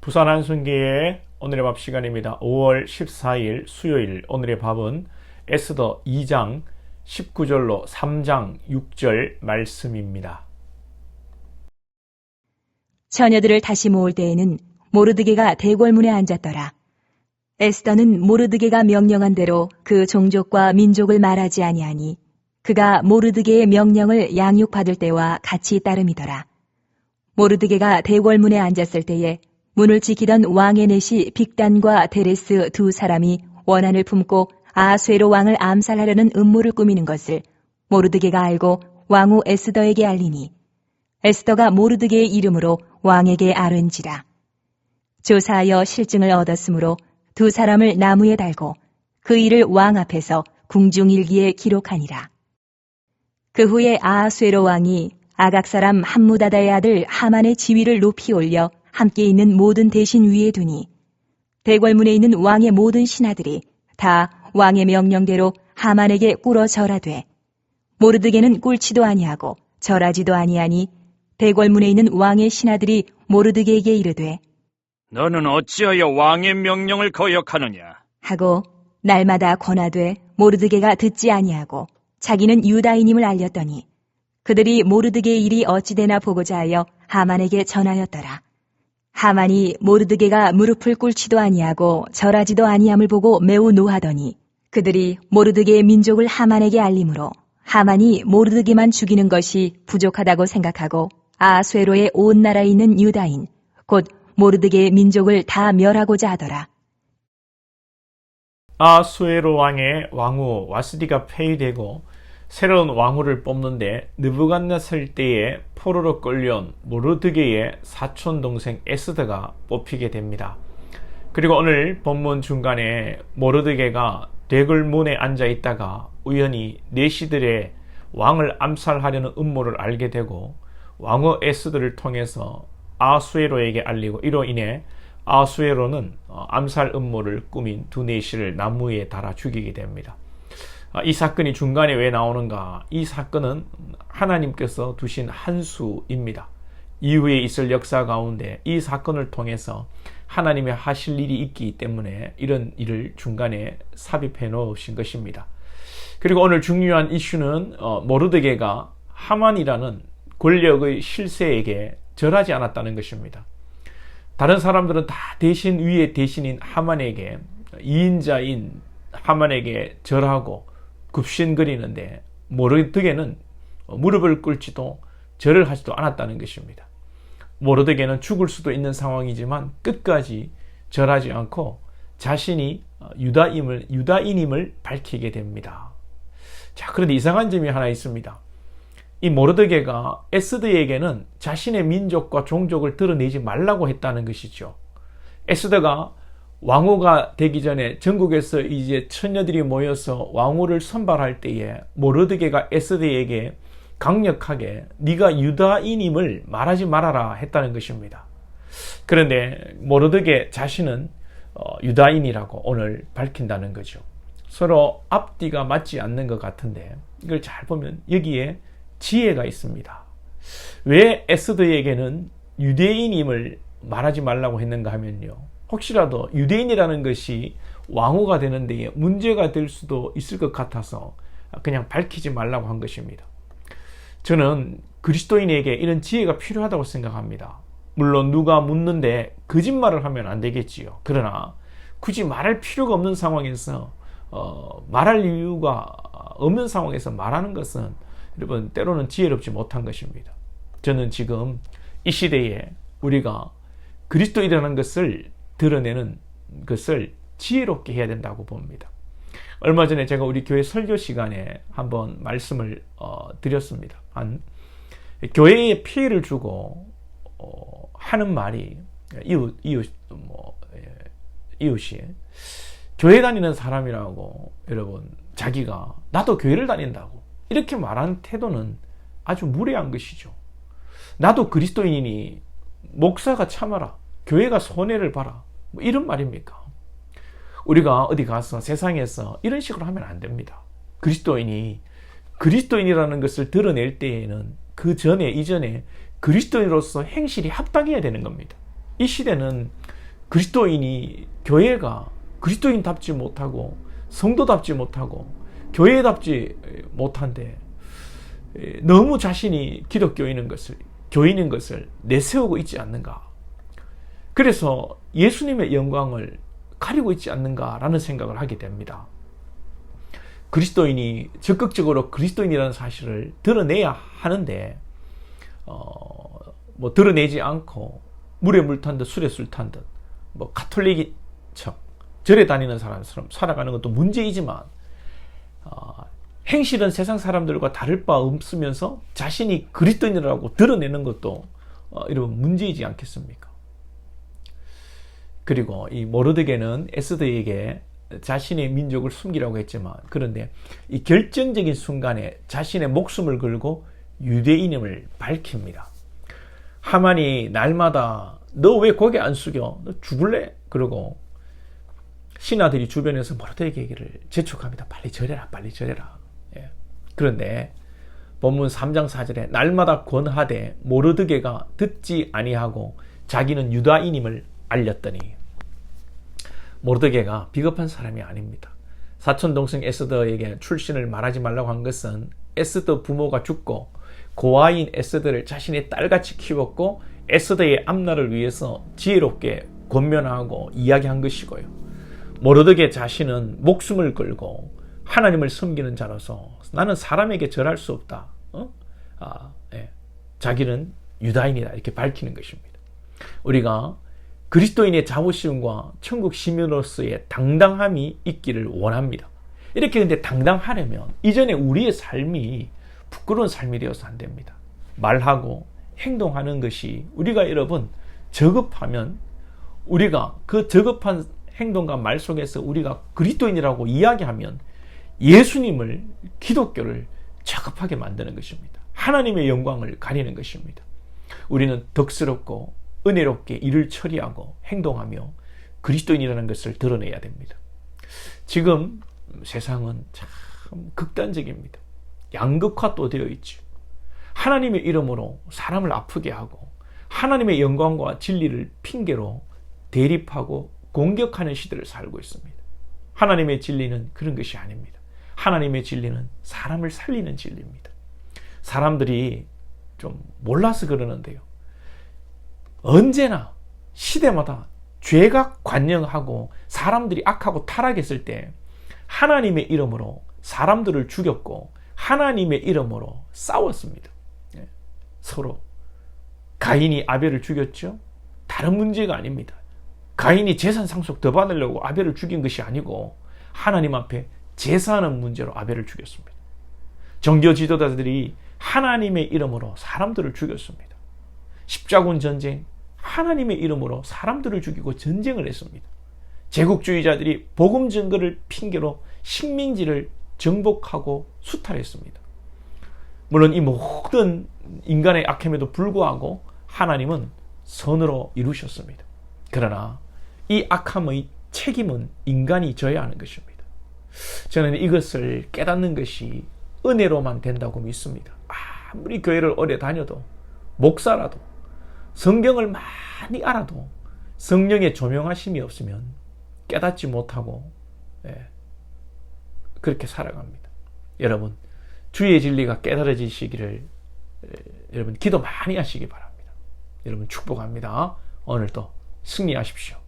부산 한순기의 오늘의 밥 시간입니다. 5월 14일 수요일 오늘의 밥은 에스더 2장 19절로 3장 6절 말씀입니다. 처녀들을 다시 모을 때에는 모르드게가 대궐문에 앉았더라. 에스더는 모르드게가 명령한 대로 그 종족과 민족을 말하지 아니하니 그가 모르드게의 명령을 양육받을 때와 같이 따름이더라. 모르드게가 대궐문에 앉았을 때에 문을 지키던 왕의 넷이 빅단과 데레스 두 사람이 원한을 품고 아쇠로 왕을 암살하려는 음모를 꾸미는 것을 모르드게가 알고 왕후 에스더에게 알리니 에스더가 모르드게의 이름으로 왕에게 아른지라. 조사하여 실증을 얻었으므로 두 사람을 나무에 달고 그 일을 왕 앞에서 궁중일기에 기록하니라. 그 후에 아하쇠로 왕이 아각 사람 함무다다의 아들 하만의 지위를 높이 올려 함께 있는 모든 대신 위에 두니 대궐문에 있는 왕의 모든 신하들이 다 왕의 명령대로 하만에게 꿇어 절하되 모르드게는 꿇지도 아니하고 절하지도 아니하니 대궐문에 있는 왕의 신하들이 모르드게에게 이르되 너는 어찌하여 왕의 명령을 거역하느냐? 하고 날마다 권하되 모르드게가 듣지 아니하고 자기는 유다인임을 알렸더니 그들이 모르드게의 일이 어찌되나 보고자 하여 하만에게 전하였더라. 하만이 모르드게가 무릎을 꿇지도 아니하고 절하지도 아니함을 보고 매우 노하더니 그들이 모르드게의 민족을 하만에게 알림으로 하만이 모르드게만 죽이는 것이 부족하다고 생각하고 아쇠로의 온 나라에 있는 유다인 곧 모르드게의 민족을 다 멸하고자 하더라. 아수에로 왕의 왕후 와스디가 폐위되고 새로운 왕후를 뽑는데 느부갓네살 때에 포로로 끌려온 모르드게의 사촌 동생 에스더가 뽑히게 됩니다. 그리고 오늘 본문 중간에 모르드게가 대글문에 앉아 있다가 우연히 내시들의 왕을 암살하려는 음모를 알게 되고 왕후 에스더를 통해서 아수에로에게 알리고 이로 인해 아수에로는 어, 암살 음모를 꾸민 두 내시를 나무에 달아 죽이게 됩니다. 아, 이 사건이 중간에 왜 나오는가? 이 사건은 하나님께서 두신 한 수입니다. 이후에 있을 역사 가운데 이 사건을 통해서 하나님의 하실 일이 있기 때문에 이런 일을 중간에 삽입해 놓으신 것입니다. 그리고 오늘 중요한 이슈는 어, 모르드게가 하만이라는 권력의 실세에게 절하지 않았다는 것입니다. 다른 사람들은 다 대신 위에 대신인 하만에게 2인자인 하만에게 절하고 굽신거리는데 모르드게는 무릎을 꿇지도 절을 하지도 않았다는 것입니다. 모르드게는 죽을 수도 있는 상황이지만 끝까지 절하지 않고 자신이 유다임을 유다인임을 밝히게 됩니다. 자, 그런데 이상한 점이 하나 있습니다. 이 모르드게가 에스드에게는 자신의 민족과 종족을 드러내지 말라고 했다는 것이죠. 에스드가 왕후가 되기 전에 전국에서 이제 처녀들이 모여서 왕후를 선발할 때에 모르드게가 에스드에게 강력하게 네가 유다인임을 말하지 말아라 했다는 것입니다. 그런데 모르드게 자신은 어, 유다인이라고 오늘 밝힌다는 거죠. 서로 앞뒤가 맞지 않는 것 같은데 이걸 잘 보면 여기에 지혜가 있습니다. 왜 에스더에게는 유대인임을 말하지 말라고 했는가 하면요. 혹시라도 유대인이라는 것이 왕후가 되는 데 문제가 될 수도 있을 것 같아서 그냥 밝히지 말라고 한 것입니다. 저는 그리스도인에게 이런 지혜가 필요하다고 생각합니다. 물론 누가 묻는데 거짓말을 하면 안 되겠지요. 그러나 굳이 말할 필요가 없는 상황에서 어, 말할 이유가 없는 상황에서 말하는 것은 여러분 때로는 지혜롭지 못한 것입니다. 저는 지금 이 시대에 우리가 그리스도이라는 것을 드러내는 것을 지혜롭게 해야 된다고 봅니다. 얼마 전에 제가 우리 교회 설교 시간에 한번 말씀을 어, 드렸습니다. 한 교회에 피해를 주고 어, 하는 말이 이웃 이웃 뭐 예, 이웃이 교회 다니는 사람이라고 여러분 자기가 나도 교회를 다닌다고 이렇게 말하는 태도는 아주 무례한 것이죠. 나도 그리스도인이니 목사가 참아라. 교회가 손해를 봐라. 뭐 이런 말입니까? 우리가 어디 가서 세상에서 이런 식으로 하면 안 됩니다. 그리스도인이 그리스도인이라는 것을 드러낼 때에는 그 전에 이전에 그리스도인으로서 행실이 합당해야 되는 겁니다. 이 시대는 그리스도인이 교회가 그리스도인답지 못하고 성도답지 못하고 교회답지 못한데 에, 너무 자신이 기독교인인 것을 교인인 것을 내세우고 있지 않는가? 그래서 예수님의 영광을 가리고 있지 않는가라는 생각을 하게 됩니다. 그리스도인이 적극적으로 그리스도인이라는 사실을 드러내야 하는데 어, 뭐 드러내지 않고 물에 물 탄 듯 술에 술 탄 듯 뭐 가톨릭인 척 절에 다니는 사람처럼 살아가는 것도 문제이지만 어, 행실은 세상 사람들과 다를 바 없으면서 자신이 그리스도인이라고 드러내는 것도 어, 이러면 문제이지 않겠습니까? 그리고 이 모르드게는 에스더에게 자신의 민족을 숨기라고 했지만 그런데 이 결정적인 순간에 자신의 목숨을 걸고 유대인임을 밝힙니다. 하만이 날마다 너 왜 고개 안 숙여? 너 죽을래? 그러고 신하들이 주변에서 모르드게에게를 재촉합니다. 빨리 절해라, 빨리 절해라. 예. 그런데 본문 3장 4절에 날마다 권하되 모르드게가 듣지 아니하고 자기는 유다인임을 알렸더니 모르드게가 비겁한 사람이 아닙니다. 사촌 동생 에스더에게 출신을 말하지 말라고 한 것은 에스더 부모가 죽고 고아인 에스더를 자신의 딸같이 키웠고 에스더의 앞날을 위해서 지혜롭게 권면하고 이야기한 것이고요. 모르드게 자신은 목숨을 걸고 하나님을 섬기는 자로서 나는 사람에게 절할 수 없다. 어? 아, 예. 자기는 유다인이다 이렇게 밝히는 것입니다. 우리가 그리스도인의 자부심과 천국 시민으로서의 당당함이 있기를 원합니다. 이렇게 근데 당당하려면 이전에 우리의 삶이 부끄러운 삶이 되어서 안 됩니다. 말하고 행동하는 것이 우리가 여러분 저급하면 우리가 그 저급한 행동과 말 속에서 우리가 그리스도인이라고 이야기하면 예수님을 기독교를 저급하게 만드는 것입니다. 하나님의 영광을 가리는 것입니다. 우리는 덕스럽고 은혜롭게 일을 처리하고 행동하며 그리스도인이라는 것을 드러내야 됩니다. 지금 세상은 참 극단적입니다. 양극화 또 되어 있죠. 하나님의 이름으로 사람을 아프게 하고 하나님의 영광과 진리를 핑계로 대립하고 공격하는 시대를 살고 있습니다. 하나님의 진리는 그런 것이 아닙니다. 하나님의 진리는 사람을 살리는 진리입니다. 사람들이 좀 몰라서 그러는데요. 언제나 시대마다 죄가 관영하고 사람들이 악하고 타락했을 때 하나님의 이름으로 사람들을 죽였고 하나님의 이름으로 싸웠습니다. 예, 서로 가인이 아벨을 죽였죠. 다른 문제가 아닙니다. 가인이 재산 상속 더 받으려고 아벨을 죽인 것이 아니고 하나님 앞에 제사하는 문제로 아벨을 죽였습니다. 정교 지도자들이 하나님의 이름으로 사람들을 죽였습니다. 십자군 전쟁 하나님의 이름으로 사람들을 죽이고 전쟁을 했습니다. 제국주의자들이 복음 증거를 핑계로 식민지를 정복하고 수탈했습니다. 물론 이 모든 인간의 악함에도 불구하고 하나님은 선으로 이루셨습니다. 그러나 이 악함의 책임은 인간이 져야 하는 것입니다. 저는 이것을 깨닫는 것이 은혜로만 된다고 믿습니다. 아무리 교회를 오래 다녀도 목사라도 성경을 많이 알아도 성령의 조명하심이 없으면 깨닫지 못하고 예, 그렇게 살아갑니다. 여러분 주의 진리가 깨달아지시기를 예, 여러분 기도 많이 하시기 바랍니다. 여러분 축복합니다. 오늘도 승리하십시오.